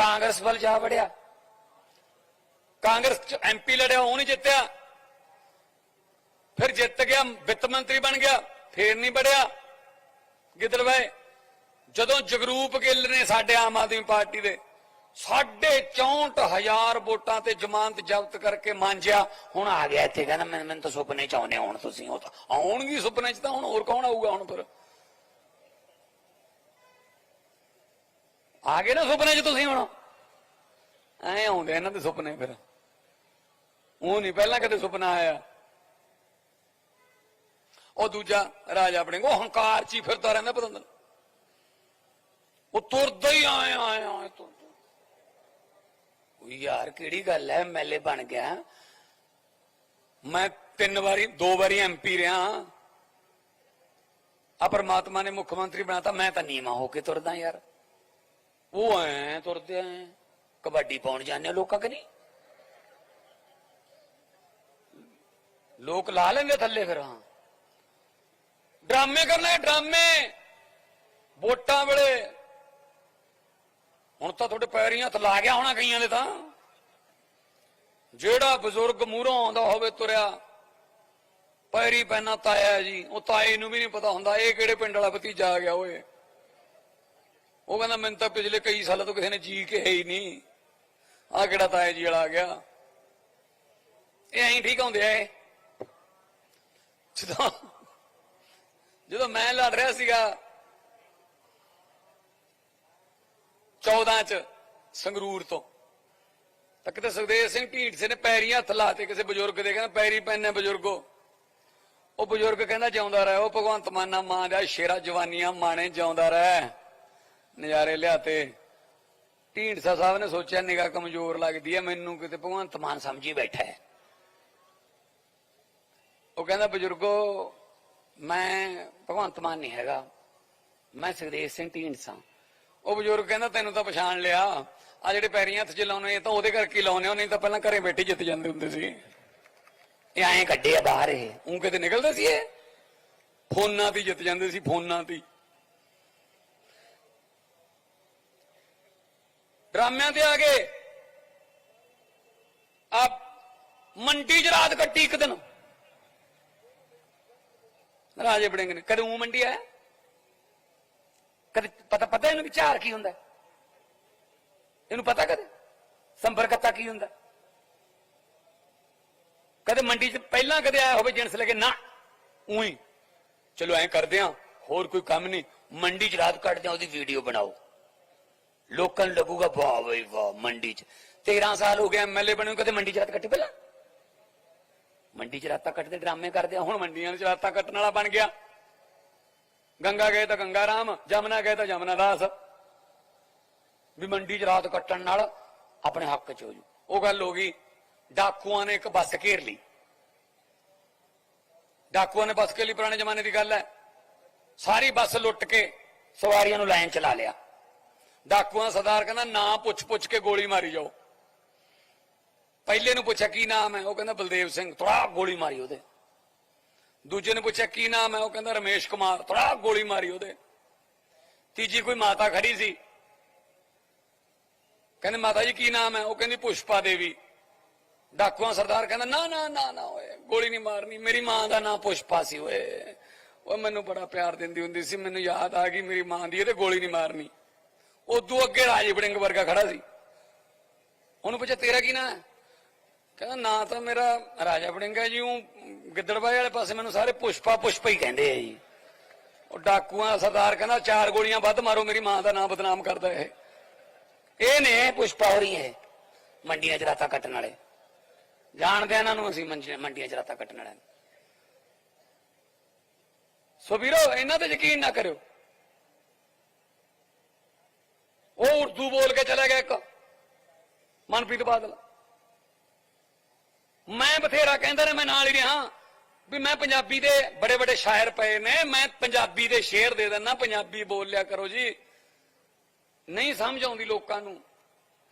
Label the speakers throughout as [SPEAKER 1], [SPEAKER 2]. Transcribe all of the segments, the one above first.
[SPEAKER 1] ਕਾਂਗਰਸ ਵੱਲ ਜਾ ਵੜਿਆ। ਕਾਂਗਰਸ ਚ ਐਮਪੀ ਲੜਿਆ, ਉਹ ਨਹੀਂ ਜਿੱਤਿਆ। ਫਿਰ ਜਿੱਤ ਗਿਆ, ਵਿੱਤ ਮੰਤਰੀ ਬਣ ਗਿਆ, ਫੇਰ ਨਹੀਂ ਵੜਿਆ। ਗਿੱਦੜਵੇ ਜਦੋਂ ਜਗਰੂਪ ਗਿੱਲ ਨੇ ਸਾਡੇ ਆਮ ਆਦਮੀ ਪਾਰਟੀ ਦੇ ਸਾਢੇ 64000 ਵੋਟਾਂ ਤੇ ਜ਼ਮਾਨਤ ਜ਼ਬਤ ਕਰਕੇ ਮਾਂਜਿਆ, ਹੁਣ ਆ ਗਿਆ ਇੱਥੇ ਕਹਿੰਦਾ, ਮੈਂ ਮੈਨੂੰ ਤਾਂ ਸੁਪਨੇ ਚ ਆਉਨੇ ਹੁਣ ਤੁਸੀਂ, ਉਹ ਤਾਂ ਆਉਣਗੇ ਸੁਪਨੇ ਚ ਤਾਂ ਹੁਣ ਹੋਰ ਕੌਣ ਆਊਗਾ ਹੁਣ ਫਿਰ? ਆ ਗਏ ਨਾ ਸੁਪਨੇ ਚ ਤੁਸੀਂ ਹੁਣ ਐ ਆਉਂਦੇ ਇਹਨਾਂ ਦੇ ਸੁਪਨੇ ਫਿਰ ਉਹ ਨਹੀਂ ਪਹਿਲਾਂ ਕਦੇ ਸੁਪਨਾ ਆਇਆ ਉਹ ਦੂਜਾ ਰਾਜਾ ਆਪਣੇ ਕੋ ਹੰਕਾਰ ਚ ਹੀ ਫਿਰਦਾ ਰਹਿੰਦਾ ਪਤੰਦਰ ਉਹ ਤੁਰਦਾ ਹੀ ਆਏ ਆਏ ਆਏ ਤੁਰਦਾ ਉਹ ਯਾਰ ਕਿਹੜੀ ਗੱਲ ਐ ਐਮਐਲਏ ਬਣ ਗਿਆ ਮੈਂ ਤਿੰਨ ਵਾਰੀ ਦੋ ਵਾਰੀ ਐਮਪੀ ਰਿਹਾ ਆ ਪਰਮਾਤਮਾ ਨੇ ਮੁੱਖ ਮੰਤਰੀ ਬਣਾਤਾ ਮੈਂ ਤਾਂ ਨੀਵਾ ਹੋ ਕੇ ਤੁਰਦਾ ਯਾਰ ਉਹ ਐ ਤੁਰਦੇ ਐ, ਕਬੱਡੀ ਪਾਉਣ ਜਾਂਦੇ ਲੋਕਾਂ ਕਿ ਨਹੀਂ ਲੋਕ ਲਾ ਲੈਂਦੇ ਥੱਲੇ ਫਿਰ, ਹਾਂ। ਡਰਾਮੇ ਕਰਨੇ, ਡਰਾਮੇ। ਵੋਟਾਂ ਵੇਲੇ। ਹੁਣ ਤਾਂ ਤੁਹਾਡੇ ਪੈਰੀਂ ਹੱਥ ਲਾ ਗਿਆ ਹੋਣਾ ਕਈਆਂ ਦੇ ਤਾਂ। ਜਿਹੜਾ ਬਜ਼ੁਰਗ ਮੂਹਰੋਂ ਆਉਂਦਾ ਹੋਵੇ ਤੁਰਿਆ, ਪੈਰੀ ਪੈਣਾ ਤਾਇਆ ਜੀ, ਉਹ ਤਾਏ ਨੂੰ ਵੀ ਨਹੀਂ ਪਤਾ ਹੁੰਦਾ, ਇਹ ਕਿਹੜੇ ਪਿੰਡ ਵਾਲਾ ਭਤੀਜਾ ਆ ਗਿਆ ਓਏ। ਉਹ ਕਹਿੰਦਾ, ਮੈਨੂੰ ਤਾਂ ਪਿਛਲੇ ਕਈ ਸਾਲਾਂ ਤੋਂ ਕਿਸੇ ਨੇ ਜੀ ਕੇ ਹੈ ਹੀ ਨਹੀਂ। ਆ ਕਿਹੜਾ ਤਾਏ ਜੀ ਵਾਲਾ ਆ ਗਿਆ? ਇਹ ਐਂ ਠੀਕ ਹੁੰਦੇ ਆ ਜਦੋਂ ਜਦੋਂ ਮੈਂ ਲੜ ਰਿਹਾ ਸੀਗਾ 14 ਚ ਸੰਗਰੂਰ ਤੋਂ, ਤਾਂ ਕਿਤੇ ਸੁਖਦੇਵ ਸਿੰਘ ਢੀਂਡਸੇ ਨੇ ਪੈਰੀ ਹੱਥ ਲਾਤੇ ਕਿਸੇ ਬਜ਼ੁਰਗ ਦੇ, ਕਹਿੰਦਾ ਪੈਰੀ ਪੈਨੇ ਬਜ਼ੁਰਗੋ। ਉਹ ਬਜ਼ੁਰਗ ਕਹਿੰਦਾ, ਜਿਉਂਦਾ ਰਹਿ, ਉਹ ਭਗਵੰਤ ਮਾਨਾ ਮਾਂ ਦਾ ਸ਼ੇਰਾ, ਜਵਾਨੀਆਂ ਮਾਣੇ ਜਿਉਂਦਾ ਰਹਿ। ਨਜ਼ਾਰੇ ਲਿਆਤੇ ਢੀਂਡਸਾ ਸਾਹਿਬ ਨੇ ਸੋਚਿਆ, ਨਿਗਾਹ ਕਮਜ਼ੋਰ ਲੱਗਦੀ ਹੈ, ਮੈਨੂੰ ਕਿਤੇ ਭਗਵੰਤ ਮਾਨ ਸਮਝੀ ਬੈਠਾ ਹੈ। ਉਹ ਕਹਿੰਦਾ, ਬਜ਼ੁਰਗੋ, ਮੈਂ ਭਗਵੰਤ ਮਾਨ ਨਹੀਂ ਹੈਗਾ, ਮੈਂ ਸੁਖਦੇਵ ਸਿੰਘ ਢੀਂਡਸਾ ਉਹ ਬਜ਼ੁਰਗ ਕਹਿੰਦਾ, ਤੈਨੂੰ ਤਾਂ ਪਛਾਣ ਲਿਆ, ਆ ਜਿਹੜੇ ਪੈਰੀਂ ਹੱਥ ਚ ਲਾਉਣੇ, ਇਹ ਤਾਂ ਉਹਦੇ ਕਰਕੇ ਹੀ ਲਾਉਣੇ ਹੋ ਨਹੀਂ ਤਾਂ ਪਹਿਲਾਂ ਘਰੇ ਬੈਠੇ ਜਿੱਤ ਜਾਂਦੇ ਹੁੰਦੇ ਸੀ। ਇਹ ਐਂ ਕੱਢੇ ਆ ਬਾਹਰ ਇਹ ਉਹ ਕਿਤੇ ਨਿਕਲਦੇ ਸੀ ਇਹ? ਫੋਨਾਂ ਤੇ ਜਿੱਤ ਜਾਂਦੇ ਸੀ, ਫੋਨਾਂ ਤੇ ਡਰਾਮਿਆਂ ਤੇ ਆ ਗਏ ਆ ਮੰਡੀ 'ਚ ਰਾਤ ਕੱਟੀ ਇੱਕ ਦਿਨ। ਰਾਜੇ ਬੜਿੰਗ ਨੇ, ਕਦੇ ਉਹ ਮੰਡੀ ਆਇਆ? ਕਦੇ ਪਤਾ ਪਤਾ ਇਹਨੂੰ ਵਿਚਾਰ ਕੀ ਹੁੰਦਾ? ਇਹਨੂੰ ਪਤਾ ਕਦੇ? ਸੰਪਰਕਤਾ ਕੀ ਹੁੰਦਾ? ਕਦੇ ਮੰਡੀ 'ਚ ਪਹਿਲਾਂ ਕਦੇ ਆਇਆ ਹੋਵੇ ਜਿੰਸ ਲੈ ਕੇ, ਨਾ, ਉਹੀ। ਚਲੋ ਐਂ ਕਰਦੇ ਆ, ਹੋਰ ਕੋਈ ਕੰਮ ਨਹੀਂ। ਮੰਡੀ 'ਚ ਰਾਤ ਕੱਟਦੇ ਆ, ਉਹਦੀ ਵੀਡੀਓ ਬਣਾਓ। ਲੋਕਾਂ ਨੂੰ ਲੱਗੂਗਾ ਵਾਹ ਬਈ ਵਾਹ ਮੰਡੀ 'ਚ। 13 ਸਾਲ ਹੋ ਗਏ ਐਮਐਲਏ ਬਣੇ ਨੂੰ, ਕਦੇ ਮੰਡੀ 'ਚ ਰਾਤ ਕੱਟੀ ਪਹਿਲਾਂ? ਮੰਡੀ 'ਚ ਰਾਤਾਂ ਕੱਟਦੇ ਡਰਾਮੇ ਕਰਦੇ ਆ ਹੁਣ ਮੰਡੀਆਂ 'ਚ ਰਾਤਾਂ ਕੱਟਣ ਵਾਲਾ ਬਣ ਗਿਆ। ਗੰਗਾ ਗਏ ਤਾਂ ਗੰਗਾ ਰਾਮ ਜਮਨਾ ਗਏ ਤਾਂ ਜਮਨਾ ਦਾਸ। ਵੀ ਮੰਡੀ 'ਚ ਰਾਤ ਕੱਟਣ ਨਾਲ ਆਪਣੇ ਹੱਕ 'ਚ ਹੋ ਜੂ ਉਹ ਗੱਲ ਹੋ ਗਈ ਡਾਕੂਆਂ ਨੇ ਇੱਕ ਬੱਸ ਘੇਰ ਲਈ। ਡਾਕੂਆਂ ਨੇ ਬੱਸ ਘੇਰ ਲਈ ਪੁਰਾਣੇ ਜ਼ਮਾਨੇ ਦੀ ਗੱਲ ਹੈ। ਸਾਰੀ ਬੱਸ ਲੁੱਟ ਕੇ ਸਵਾਰੀਆਂ ਨੂੰ ਲਾਈਨ ਚਲਾ ਲਿਆ। ਡਾਕੂਆਂ ਸਰਦਾਰ ਕਹਿੰਦਾ, ਨਾਂ ਪੁੱਛ ਪੁੱਛ ਕੇ ਗੋਲੀ ਮਾਰੀ ਜਾਓ। ਪਹਿਲੇ ਨੂੰ ਪੁੱਛਿਆ, ਕੀ ਨਾਮ ਹੈ? ਉਹ ਕਹਿੰਦਾ, ਬਲਦੇਵ ਸਿੰਘ। ਥੋੜਾ ਗੋਲੀ ਮਾਰੀ ਉਹਦੇ। ਦੂਜੇ ਨੇ ਪੁੱਛਿਆ, ਕੀ ਨਾਮ ਹੈ? ਉਹ ਕਹਿੰਦਾ, ਰਮੇਸ਼ ਕੁਮਾਰ। ਥੋੜਾ ਗੋਲੀ ਮਾਰੀ ਉਹਦੇ। ਤੀਜੀ ਕੋਈ ਮਾਤਾ ਖੜੀ ਸੀ। ਕਹਿੰਦੇ, ਮਾਤਾ ਜੀ, ਕੀ ਨਾਮ ਹੈ? ਉਹ ਕਹਿੰਦੀ, ਪੁਸ਼ਪਾ ਦੇਵੀ। ਡਾਕੂਆਂ ਸਰਦਾਰ ਕਹਿੰਦਾ, ਨਾ ਨਾ ਨਾ ਨਾ, ਓਏ, ਗੋਲੀ ਨਹੀਂ ਮਾਰਨੀ। ਮੇਰੀ ਮਾਂ ਦਾ ਨਾਂ ਪੁਸ਼ਪਾ ਸੀ, ਓਏ। ਉਹ ਮੈਨੂੰ ਬੜਾ ਪਿਆਰ ਦਿੰਦੀ ਹੁੰਦੀ ਸੀ। ਮੈਨੂੰ ਯਾਦ ਆ ਗਈ, ਮੇਰੀ ਮਾਂ ਦੀ ਇਹ ਤੇ ਗੋਲੀ ਨਹੀਂ ਮਾਰਨੀ। ਉਦੋਂ ਅੱਗੇ ਰਾਜੇ ਵੜਿੰਗ ਵਰਗਾ ਖੜਾ ਸੀ। ਉਹਨੂੰ ਪੁੱਛਿਆ, ਤੇਰਾ ਕੀ ਨਾਂ ਹੈ? ਕਹਿੰਦਾ, ਨਾਂ ਤਾਂ ਮੇਰਾ ਰਾਜਾ ਵੜਿੰਗ ਹੈ ਜੀ, ਉਹ ਗਿੱਦੜਬਾਈ ਵਾਲੇ ਪਾਸੇ ਮੈਨੂੰ ਸਾਰੇ ਪੁਸ਼ਪਾ ਪੁਸ਼ਪਾ ਹੀ ਕਹਿੰਦੇ ਆ ਜੀ। ਉਹ ਡਾਕੂਆਂ ਸਰਦਾਰ ਕਹਿੰਦਾ, ਚਾਰ ਗੋਲੀਆਂ ਵੱਧ ਮਾਰੋ, ਮੇਰੀ ਮਾਂ ਦਾ ਨਾਂ ਬਦਨਾਮ ਕਰਦਾ ਇਹ। ਇਹ ਨੇ ਪੁਸ਼ਪਾ ਹੋ ਰਹੀ ਹੈ ਮੰਡੀਆਂ 'ਚ ਰਾਤਾਂ ਕੱਟਣ ਵਾਲੇ। ਜਾਣਦੇ ਇਹਨਾਂ ਨੂੰ ਅਸੀਂ ਮੰਡੀਆਂ 'ਚ ਰਾਤਾਂ ਕੱਟਣ ਵਾਲੇ ਸੋ ਵੀਰੋ, ਇਹਨਾਂ ਤੇ ਯਕੀਨ ਨਾ ਕਰਿਓ। ਉਹ ਉਰਦੂ ਬੋਲ ਕੇ ਚਲਾ ਗਿਆ ਇੱਕ। ਮਨਪ੍ਰੀਤ ਬਾਦਲ। ਮੈਂ ਬਥੇਰਾ ਕਹਿੰਦਾ ਨੇ ਮੈਂ ਨਾਲ ਹੀ ਰਿਹਾ। ਵੀ ਮੈਂ ਪੰਜਾਬੀ ਦੇ ਬੜੇ ਬੜੇ ਸ਼ਾਇਰ ਪਏ ਨੇ, ਮੈਂ ਪੰਜਾਬੀ ਦੇ ਸ਼ੇਰ ਦੇ ਦਿੰਦਾ, ਪੰਜਾਬੀ ਬੋਲ ਲਿਆ ਕਰੋ ਜੀ। ਨਹੀਂ ਸਮਝ ਆਉਂਦੀ ਲੋਕਾਂ ਨੂੰ।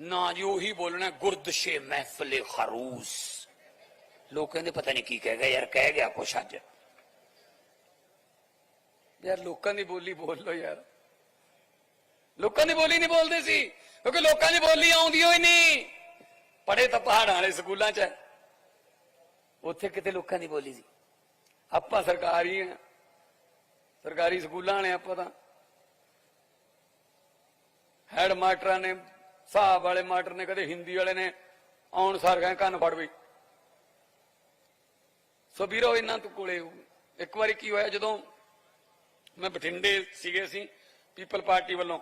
[SPEAKER 1] ਨਾ ਜੀ ਉਹੀ ਬੋਲਣਾ ਗੁਰਦਸ਼ੇ ਮਹਿਫਲੇ ਖਰੂਸ। ਲੋਕ ਕਹਿੰਦੇ ਪਤਾ ਨਹੀਂ ਕੀ ਕਹਿ ਗਿਆ ਯਾਰ ਕਹਿ ਗਿਆ ਕੁਛ ਅੱਜ। ਯਾਰ ਲੋਕਾਂ ਦੀ ਬੋਲੀ ਬੋਲ ਲੋ ਯਾਰ। ਲੋਕਾਂ ਦੀ ਬੋਲੀ ਨਹੀਂ ਬੋਲਦੇ ਸੀ, ਕਿਉਂਕਿ ਲੋਕਾਂ ਦੀ ਬੋਲੀ ਆਉਂਦੀ ਹੋਈ ਨਹੀਂ। ਪੜੇ ਤਾਂ ਪਹਾੜਾਂ ਵਾਲੇ ਸਕੂਲਾਂ 'ਚ ਹੈ। ਉੱਥੇ ਕਿਤੇ ਲੋਕਾਂ ਦੀ ਬੋਲੀ ਸੀ। ਆਪਾਂ ਸਰਕਾਰੀ ਆ। ਸਰਕਾਰੀ ਸਕੂਲਾਂ ਵਾਲੇ ਆਪਾਂ ਤਾਂ। ਹੈਡ ਮਾਸਟਰਾਂ ਨੇ, ਹਿਸਾਬ ਵਾਲੇ ਮਾਸਟਰ ਨੇ, ਕਦੇ ਹਿੰਦੀ ਵਾਲੇ ਨੇ, ਆਉਣ ਸਾਰ ਗਏ, ਕੰਨ ਫੜ ਵੀ ਸੋ ਵੀਰੋ, ਇਹਨਾਂ ਤੋਂ ਕੋਲੇ ਇੱਕ ਵਾਰੀ ਕੀ ਹੋਇਆ, ਜਦੋਂ ਮੈਂ ਬਠਿੰਡੇ ਸੀਗੇ ਸੀ ਪੀਪਲ ਪਾਰਟੀ ਵੱਲੋਂ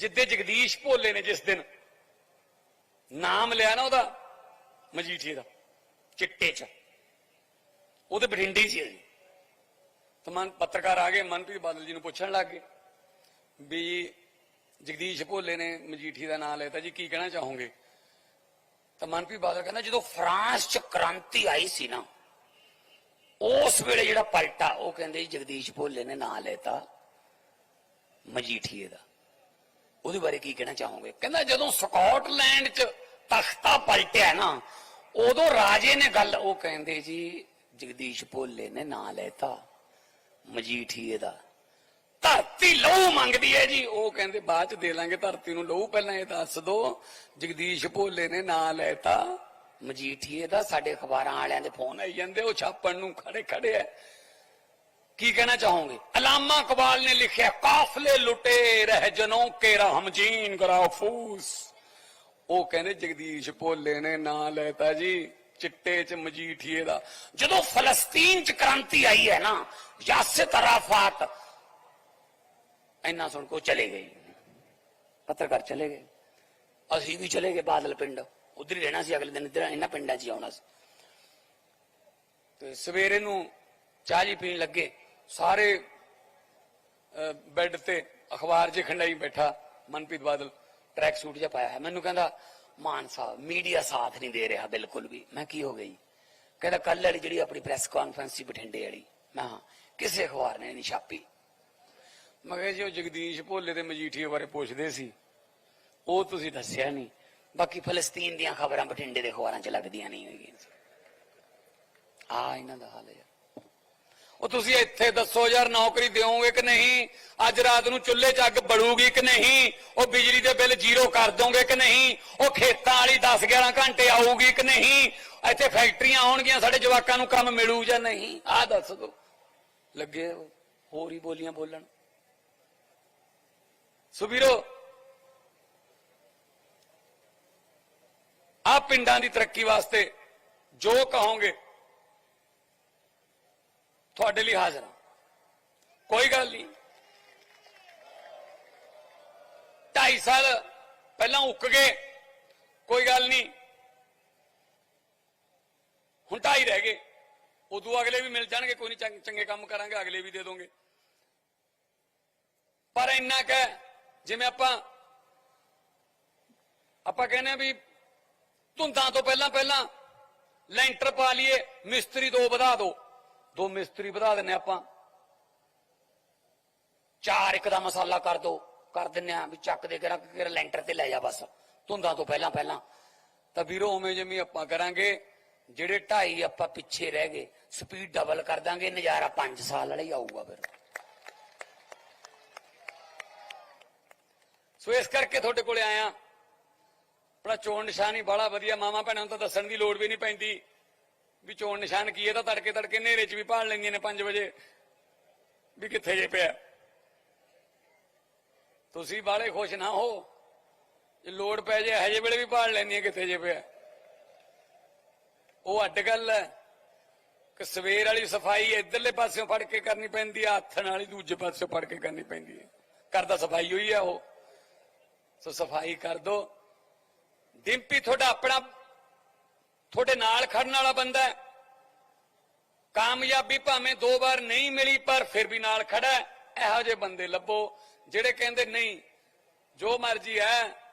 [SPEAKER 1] ਜਿੱਦੇ ਜਗਦੀਸ਼ ਭੋਲੇ ਨੇ ਜਿਸ ਦਿਨ ਨਾਮ ਲਿਆ ਨਾ ਉਹਦਾ, ਮਜੀਠੀਏ ਦਾ, ਚਿੱਟੇ ਚ। ਉਹਦੇ ਬਠਿੰਡੇ ਸੀ ਜੀ ਤਾਂ ਮਨ, ਪੱਤਰਕਾਰ ਆ ਗਏ, ਮਨਪ੍ਰੀਤ ਬਾਦਲ ਜੀ ਨੂੰ ਪੁੱਛਣ ਲੱਗ ਗਏ ਵੀ ਜਗਦੀਸ਼ ਭੋਲੇ ਨੇ ਮਜੀਠੀ ਦਾ ਨਾਮ ਲੈਤਾ ਜੀ, ਕੀ ਕਹਿਣਾ ਚਾਹੋਗੇ? ਤਾਂ ਮਨਪ੍ਰੀਤ ਬਾਦਲ ਕਹਿੰਦਾ, ਜਦੋਂ ਫਰਾਂਸ ਚ ਕ੍ਰਾਂਤੀ ਆਈ ਸੀ ਨਾ, ਉਸ ਵੇਲੇ ਜਿਹੜਾ ਪਲਟਾ, ਉਹ ਕਹਿੰਦੇ ਜੀ ਜਗਦੀਸ਼ ਭੋਲੇ ਨੇ ਨਾਮ ਲੈਤਾ ਮਜੀਠੀਏ ਦਾ। ਉਹਦੇ ਬਾਰੇ ਕੀ ਕਹਿਣਾ ਚਾਹੋਗੇ? ਕਹਿੰਦਾ ਜਦੋਂ ਸਕਾਟਲੈਂਡ ਚ ਤਖਤਾ ਪਲਟਿਆ ਨਾ, ਉਦੋਂ ਰਾਜੇ ਨੇ ਗੱਲ, ਉਹ ਕਹਿੰਦੇ ਜੀ, ਜਗਦੀਸ਼ ਭੋਲੇ ਨੇ ਨਾਂ ਲੈਤਾ ਮਜੀਠੀਏ ਦਾ ਧਰਤੀ ਲਹੂ ਮੰਗਦੀ ਹੈ ਜੀ। ਉਹ ਕਹਿੰਦੇ, ਬਾਅਦ ਚ ਦੇ ਲਾਂਗੇ ਧਰਤੀ ਨੂੰ ਲਹੂ, ਪਹਿਲਾਂ ਇਹ ਦੱਸ ਦੋ, ਜਗਦੀਸ਼ ਭੋਲੇ ਨੇ ਨਾਂ ਲੈਤਾ ਮਜੀਠੀਏ ਦਾ ਸਾਡੇ ਅਖਬਾਰਾਂ ਵਾਲਿਆਂ ਦੇ ਫੋਨ ਆਈ ਜਾਂਦੇ, ਉਹ ਛਾਪਣ ਨੂੰ ਖੜੇ ਖੜੇ ਐ ਕੀ ਕਹਿਣਾ ਚਾਹੋਗੇ? ਅਲਾਮਾ ਕਬਾਲ ਨੇ ਲਿਖਿਆ, ਕਾਫਲੇ ਲੁਟੇ ਰਹਿ ਜਨੋਂ ਕੇ ਰਹਿਮ ਜੀਨ ਗਰਾਫੂਸ ਉਹ ਕਹਿੰਦੇ, ਜਗਦੀਸ਼ ਭੋਲੇ ਨੇ ਨਾਂ ਲੈਤਾ ਜੀ, ਚਿੱਟੇ ਚ ਮਜੀਠੀਏ ਦਾ। ਜਦੋਂ ਫਲਸਤੀਨ ਚ ਕ੍ਰਾਂਤੀ ਆਈ ਹੈ ਨਾ ਯਾਸੇ ਤਰਾਫਾਤ ਇੰਨਾ ਸੁਣ ਕੋ ਚਲੇ ਗਏ। ਪੱਤਰਕਾਰ ਚਲੇ ਗਏ। ਅਸੀਂ ਵੀ ਚਲੇ ਗਏ ਬਾਦਲ ਪਿੰਡ। ਉਧਰ ਹੀ ਰਹਿਣਾ ਸੀ, ਅਗਲੇ ਦਿਨ ਇੱਧਰ ਇਹਨਾਂ ਪਿੰਡਾਂ 'ਚ ਹੀ ਆਉਣਾ ਸੀ। ਤੇ ਸਵੇਰੇ ਨੂੰ ਚਾਹ ਜੀ ਪੀਣ ਲੱਗੇ। ਸਾਰੇ ਬੈੱਡ ਤੇ ਅਖਬਾਰ 'ਚ ਖੰਡਾਈ ਬੈਠਾ ਮਨਪ੍ਰੀਤ ਬਾਦਲ, ਟਰੈਕ ਸੂਟ ਜਿਹਾ ਪਾਇਆ ਹੈ ਮੈਨੂੰ ਕਹਿੰਦਾ, ਮਾਨ ਸਾਹਿਬ, ਮੀਡੀਆ ਸਾਥ ਨਹੀਂ ਦੇ ਰਿਹਾ ਬਿਲਕੁਲ ਵੀ। ਮੈਂ ਕੀ ਹੋ ਗਈ? ਕਹਿੰਦਾ ਕੱਲ ਵਾਲੀ ਜਿਹੜੀ ਆਪਣੀ ਪ੍ਰੈਸ ਕਾਨਫਰੰਸ ਸੀ ਬਠਿੰਡੇ ਵਾਲੀ। ਮੈਂ ਹਾਂ ਕਿਸੇ ਅਖਬਾਰ ਨੇ ਨਹੀਂ ਛਾਪੀ? ਮੈਂ ਕਿਹਾ, ਜੀ, ਉਹ ਜਗਦੀਸ਼ ਭੋਲੇ ਦੇ ਮਜੀਠੀਏ ਬਾਰੇ ਪੁੱਛਦੇ ਸੀ। ਉਹ ਤੁਸੀਂ ਦੱਸਿਆ ਨਹੀਂ। ਬਾਕੀ ਫਲਸਤੀਨ ਦੀਆਂ ਖਬਰਾਂ ਬਠਿੰਡੇ ਦੇ ਅਖਬਾਰਾਂ 'ਚ ਲੱਗਦੀਆਂ ਨਹੀਂ ਹੈਗੀਆਂ। ਆ, ਇਹਨਾਂ ਦਾ ਹਾਲ ਹੈ। ਉਹ ਤੁਸੀਂ ਇੱਥੇ ਦੱਸੋ ਯਾਰ ਨੌਕਰੀ ਦਿਓਗੇ ਕਿ ਨਹੀਂ? ਅੱਜ ਰਾਤ ਨੂੰ ਚੁੱਲ੍ਹੇ 'ਚ ਅੱਗ ਬਲੂਗੀ ਕਿ ਨਹੀਂ? ਉਹ ਬਿਜਲੀ ਦੇ ਬਿੱਲ ਜ਼ੀਰੋ ਕਰ ਦੋਗੇ ਕਿ ਨਹੀਂ? ਉਹ ਖੇਤਾਂ ਵਾਲੀ 10 11 ਘੰਟੇ ਆਊਗੀ ਕਿ ਨਹੀਂ? ਇੱਥੇ ਫੈਕਟਰੀਆਂ ਆਉਣਗੀਆਂ ਸਾਡੇ ਜਵਾਕਾਂ ਨੂੰ ਕੰਮ ਮਿਲੂ ਜਾਂ ਨਹੀਂ? ਆਹ ਦੱਸ ਦੋ। ਲੱਗੇ ਹੋ, ਹੋਰ ਹੀ ਬੋਲੀਆਂ ਬੋਲਣ। ਸੁਬੀਰੋ ਆ ਪਿੰਡਾਂ ਦੀ ਤਰੱਕੀ ਵਾਸਤੇ ਜੋ ਕਹੋਗੇ ਤੁਹਾਡੇ ਲਈ ਹਾਜ਼ਰ ਹਾਂ। ਕੋਈ ਗੱਲ ਨਹੀਂ। 2.5 ਸਾਲ ਪਹਿਲਾਂ ਉੱਕ ਗਏ। ਕੋਈ ਗੱਲ ਨਹੀਂ। ਹੁਣ ਢਾਈ ਰਹਿ ਗਏ। ਉਦੋਂ ਅਗਲੇ ਵੀ ਮਿਲ ਜਾਣਗੇ ਕੋਈ ਨਹੀਂ ਚੰਗ- ਚੰਗੇ ਕੰਮ ਕਰਾਂਗੇ ਅਗਲੇ ਵੀ ਦੇ ਦੋਗੇ। ਪਰ ਇੰਨਾ ਕੁ ਹੈ, ਜਿਵੇਂ ਆਪਾਂ ਆਪਾਂ ਕਹਿੰਦੇ ਆ ਵੀ ਧੁੰਦਾਂ ਤੋਂ ਪਹਿਲਾਂ ਪਹਿਲਾਂ ਲੈਂਟਰ ਪਾ ਲਈਏ ਮਿਸਤਰੀ ਦੋ ਵਧਾ ਦਿਓ ਦੋ ਮਿਸਤਰੀ ਵਧਾ ਦਿੰਨੇ ਆਪਾਂ ਚਾਰ ਇੱਕ ਦਾ ਮਸਾਲਾ ਕਰ ਦੋ ਕਰ ਦਿੰਨੇ ਆ ਵੀ ਚੱਕ ਦੇ ਕੇ ਰੱਖ ਕੇ ਲੈਂਟਰ ਤੇ ਲੈ ਜਾ ਬਸ ਧੁੰਦਾਂ ਤੋਂ ਪਹਿਲਾਂ ਪਹਿਲਾਂ ਤਾਂ ਵੀਰੋ ਉਵੇਂ ਜਿਵੇਂ ਆਪਾਂ ਕਰਾਂਗੇ ਜਿਹੜੇ ਢਾਈ ਆਪਾਂ ਪਿੱਛੇ ਰਹਿ ਗਏ ਸਪੀਡ ਡਬਲ ਕਰ ਦਾਂਗੇ ਨਜ਼ਾਰਾ 5 ਸਾਲ ਵਾਲਾ ਹੀ ਆਊਗਾ ਫਿਰ ਸੋ ਇਸ ਕਰਕੇ ਤੁਹਾਡੇ ਕੋਲੇ ਆਇਆ ਆਪਣਾ ਚੋਣ ਨਿਸ਼ਾਨ ਹੀ ਬੜਾ ਵਧੀਆ ਮਾਮਾ ਭੈਣਾਂ ਨੂੰ ਤਾਂ ਦੱਸਣ ਦੀ ਲੋੜ ਵੀ ਨਹੀਂ ਪੈਂਦੀ ਵੀ ਚੋਣ ਨਿਸ਼ਾਨ ਕੀ ਹੈ? ਤਾਂ ਤੜਕੇ ਤੜਕੇ ਹਨੇਰੇ 'ਚ ਵੀ ਭਾਲ ਲੈਂਦੀਆਂ ਨੇ 5 ਵਜੇ। ਵੀ ਕਿੱਥੇ ਜੇ ਪਿਆ। ਤੁਸੀਂ ਬਾਲੇ ਖੁਸ਼ ਨਾ ਹੋ। ਜੇ ਲੋੜ ਪੈ ਜੇ ਹਜੇ ਵੇਲੇ ਵੀ ਭਾਲ ਲੈਂਦੀਆਂ ਕਿੱਥੇ ਜੇ ਪਿਆ। ਉਹ ਅੱਡ ਗੱਲ ਹੈ ਕਿ ਸਵੇਰ ਵਾਲੀ ਸਫ਼ਾਈ ਇਧਰਲੇ ਪਾਸਿਓਂ ਫੜ ਕੇ ਕਰਨੀ ਪੈਂਦੀ ਆ ਹੱਥ ਨਾਲ ਦੂਜੇ ਪਾਸਿਓਂ ਫੜ ਕੇ ਕਰਨੀ ਪੈਂਦੀ ਹੈ। ਘਰ ਦਾ ਸਫ਼ਾਈ ਹੋਈ ਆ ਉਹ। ਸੋ ਸਫ਼ਾਈ ਕਰ ਦੋ। ਡਿੰਪੀ ਤੁਹਾਡਾ ਆਪਣਾ ਤੁਹਾਡੇ ਨਾਲ ਖੜਨ ਵਾਲਾ ਬੰਦਾ ਹੈ। ਕਾਮਯਾਬੀ ਭਾਵੇਂ ਦੋ ਵਾਰ ਨਹੀਂ ਮਿਲੀ, ਪਰ ਫਿਰ ਵੀ ਨਾਲ ਖੜਾ ਹੈ। ਇਹੋ ਜਿਹੇ ਬੰਦੇ ਲੱਭੋ, ਜਿਹੜੇ ਕਹਿੰਦੇ, ਨਹੀਂ, ਜੋ ਮਰਜ਼ੀ ਹੈ,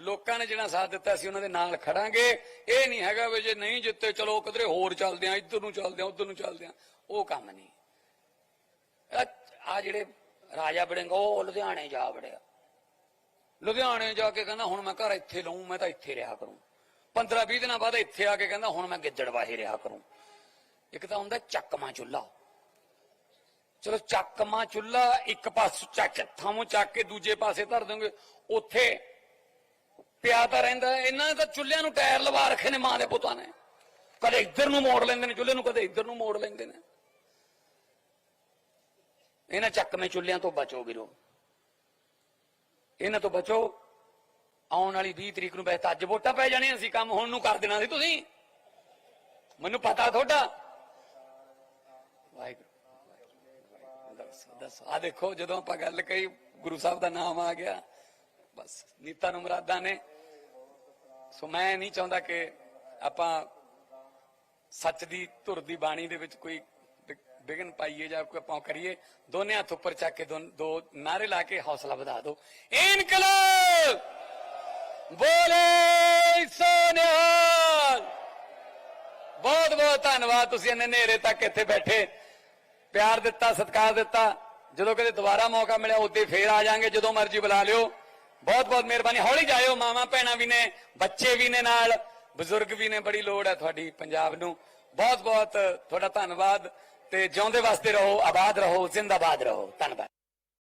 [SPEAKER 1] ਲੋਕਾਂ ਨੇ ਜਿਹੜਾ ਸਾਥ ਦਿੱਤਾ ਸੀ, ਉਹਨਾਂ ਦੇ ਨਾਲ ਖੜਾਂਗੇ। ਇਹ ਨਹੀਂ ਹੈਗਾ ਵੀ ਜੇ ਨਹੀਂ ਜਿੱਤੇ, ਚਲੋ ਕਿਧਰੇ ਹੋਰ ਚੱਲਦੇ ਆ ਇੱਧਰ ਨੂੰ ਚੱਲਦੇ ਆ ਉੱਧਰ ਨੂੰ ਚੱਲਦੇ ਆ ਉਹ ਕੰਮ ਨਹੀਂ। ਆ ਜਿਹੜੇ ਰਾਜਾ ਬੜਿੰਗ ਉਹ ਲੁਧਿਆਣੇ ਜਾ ਵੜਿਆ। ਲੁਧਿਆਣੇ ਜਾ ਕੇ ਕਹਿੰਦਾ, ਹੁਣ ਮੈਂ ਘਰ ਇੱਥੇ ਲਊਂ, ਮੈਂ ਤਾਂ ਇੱਥੇ ਰਿਹਾ ਕਰੂੰ। 15 20 ਦਿਨਾਂ ਬਾਅਦ ਇੱਥੇ ਆ ਕੇ ਕਹਿੰਦਾ, ਹੁਣ ਮੈਂ ਗਿੱਦੜਵਾਹੀ ਰਿਹਾ ਕਰੂੰ। ਇੱਕ ਤਾਂ ਹੁੰਦਾ ਚੱਕਮਾ ਚੁੱਲਾ। ਚਲੋ ਚੱਕਮਾ ਚੁੱਲਾ ਇੱਕ ਪਾਸ ਚੱਕ ਥਾਮੋਂ ਚੱਕ ਕੇ ਦੂਜੇ ਪਾਸੇ ਧਰ ਦੋਗੇ ਉੱਥੇ ਪਿਆ ਤਾਂ ਰਹਿੰਦਾ ਇਹਨਾਂ ਤਾਂ ਚੁੱਲ੍ਹਿਆਂ ਨੂੰ ਟਾਇਰ ਲਵਾ ਰੱਖੇ ਨੇ ਮਾਂ ਦੇ ਪੁੱਤਾਂ ਨੇ। ਕਦੇ ਇੱਧਰ ਨੂੰ ਮੋੜ ਲੈਂਦੇ ਨੇ ਚੁੱਲ੍ਹੇ ਨੂੰ, ਕਦੇ ਇੱਧਰ ਨੂੰ ਮੋੜ ਲੈਂਦੇ ਨੇ। ਇਹਨਾਂ ਚੱਕਵੇਂ ਚੁੱਲਿਆਂ ਤੋਂ ਬਚੋ ਵੀਰੋ। ਇਹਨਾਂ ਤੋਂ ਬਚੋ। ਆਉਣ ਵਾਲੀ 20 ਤਰੀਕ ਨੂੰ ਵੈਸੇ ਤਾਂ ਅੱਜ ਵੋਟਾਂ ਪੈ ਜਾਣੀਆਂ ਸੀ, ਕੰਮ ਹੁਣ ਨੂੰ ਕਰ ਦੇਣਾ ਸੀ ਤੁਸੀਂ। ਮੈਨੂੰ ਪਤਾ ਤੁਹਾਡਾ। ਵਾਹਿਗੁਰੂ। ਦੱਸ ਦੱਸ। ਆ ਦੇਖੋ, ਜਦੋਂ ਆਪਾਂ ਗੱਲ ਕਹੀ, ਗੁਰੂ ਸਾਹਿਬ ਦਾ ਨਾਮ ਆ ਗਿਆ। ਬਸ, ਨੀਤਾਂ ਨੂੰ ਮੁਰਾਦਾਂ ਨੇ। ਸੋ ਮੈਂ ਨਹੀਂ ਚਾਹੁੰਦਾ ਕਿ ਆਪਾਂ ਸੱਚ ਦੀ, ਧੁਰ ਦੀ ਬਾਣੀ ਦੇ ਵਿੱਚ ਕੋਈ ਵਿ- ਵਿਘਨ ਪਾਈਏ ਜਾਂ ਕੋਈ ਆਪਾਂ ਕਰੀਏ। ਦੋਨੇ ਹੱਥ ਉੱਪਰ ਚੱਕ ਕੇ ਦੋ- ਦੋ ਨਾਰੇ ਲਾ ਕੇ ਹੌਸਲਾ ਵਧਾ ਦਿਓ। ਇਨਕਲਾਬ! ਬੋਲੇ ਸੋਨਿਹਾਲ ਬਹੁਤ ਬਹੁਤ ਧੰਨਵਾਦ ਤੁਸੀਂ ਇੰਨੇ ਨੇਰੇ ਤੱਕ ਇੱਥੇ ਬੈਠੇ। ਪਿਆਰ ਦਿੱਤਾ, ਸਤਿਕਾਰ ਦਿੱਤਾ। ਜਦੋਂ ਕਦੇ ਦੁਬਾਰਾ ਮੌਕਾ ਮਿਲਿਆ ਉਦੋਂ ਫੇਰ ਆ ਜਾਾਂਗੇ, ਜਦੋਂ ਮਰਜ਼ੀ ਬੁਲਾ ਲਿਓ। ਬਹੁਤ ਬਹੁਤ ਮਿਹਰਬਾਨੀ। ਹੌਲੀ ਜਾਇਓ ਮਾਮਾ ਭੈਣਾਂ ਵੀ ਨੇ, ਬੱਚੇ ਵੀ ਨੇ ਨਾਲ। ਬਜ਼ੁਰਗ ਵੀ ਨੇ, ਬੜੀ ਲੋੜ ਹੈ ਤੁਹਾਡੀ ਪੰਜਾਬ ਨੂੰ। ਬਹੁਤ ਬਹੁਤ ਤੁਹਾਡਾ ਧੰਨਵਾਦ। ਤੇ ਜਿਉਂਦੇ ਵਾਸਤੇ ਰਹੋ, ਆਬਾਦ ਰਹੋ, ਜ਼ਿੰਦਾਬਾਦ ਰਹੋ। ਧੰਨਵਾਦ।